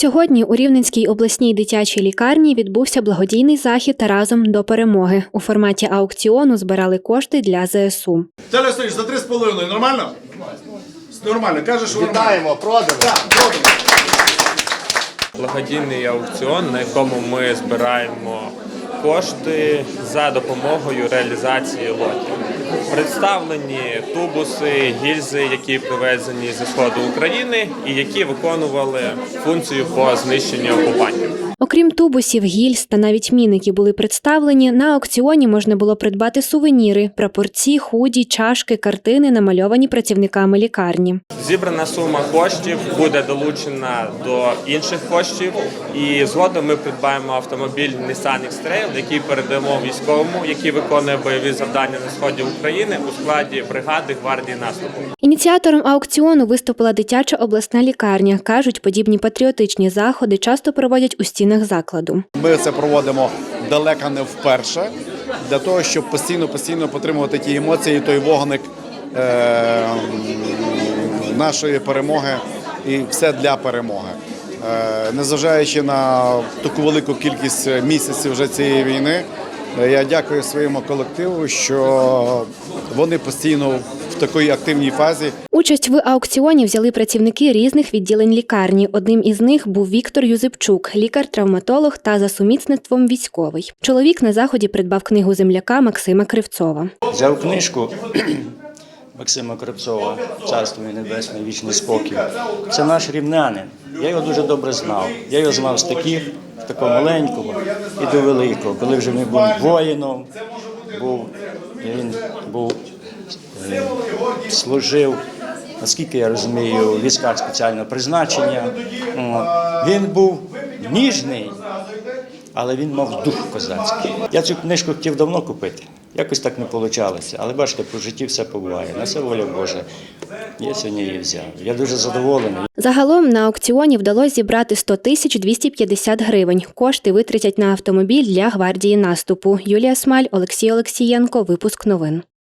Сьогодні у Рівненській обласній дитячій лікарні відбувся благодійний захід разом до перемоги. У форматі аукціону збирали кошти для ЗСУ. Віталій Васильович, за 3,5 нормально? Нормально, кажеш, що. Вітаємо, продано. Так, продано. благодійний аукціон, на якому ми збираємо кошти за допомогою реалізації лотів. Представлені тубуси, гільзи, які привезені зі сходу України і які виконували функцію по знищенню окупантів. Окрім тубусів, гільз та навіть мін, які були представлені, на аукціоні можна було придбати сувеніри, прапорці, худі, чашки, картини, намальовані працівниками лікарні. Зібрана сума коштів буде долучена до інших коштів, і згодом ми придбаємо автомобіль Nissan X-Trail, який передамо військовому, який виконує бойові завдання на сході України у складі бригади гвардії наступу. Ініціатором аукціону виступила дитяча обласна лікарня. кажуть, подібні патріотичні заходи часто проводять у стінах закладу. Ми це проводимо далеко не вперше, для того, щоб постійно постійно підтримувати ті емоції, той вогник е- нашої перемоги і все для перемоги. Е, незважаючи на таку велику кількість місяців вже цієї війни, я дякую своєму колективу, що вони постійно в такій активній фазі. Участь в аукціоні взяли працівники різних відділень лікарні. Одним із них був Віктор Юзипчук, лікар-травматолог та за сумісництвом військовий. Чоловік на заході придбав книгу земляка Максима Кривцова. Взяв книжку Максима Кравцова Царство і Небесне, вічний спокій. Це наш рівнянин. Я його дуже добре знав. Я його знав з таких, такого маленького і до великого. Коли вже він був воїном, був, він був, е, служив, наскільки я розумію, в військах спеціального призначення. Він був ніжний, але він мав дух козацький. Я цю книжку хотів давно купити. Якось так не вийшло. Але бачите, по житті все побуває. На це воля Божа. Я сьогодні її взяв. Я дуже задоволений. Загалом на аукціоні вдалося зібрати 100 тисяч 250 гривень. Кошти витратять на автомобіль для гвардії наступу. Юлія Смаль, Олексій Олексієнко. Випуск новин.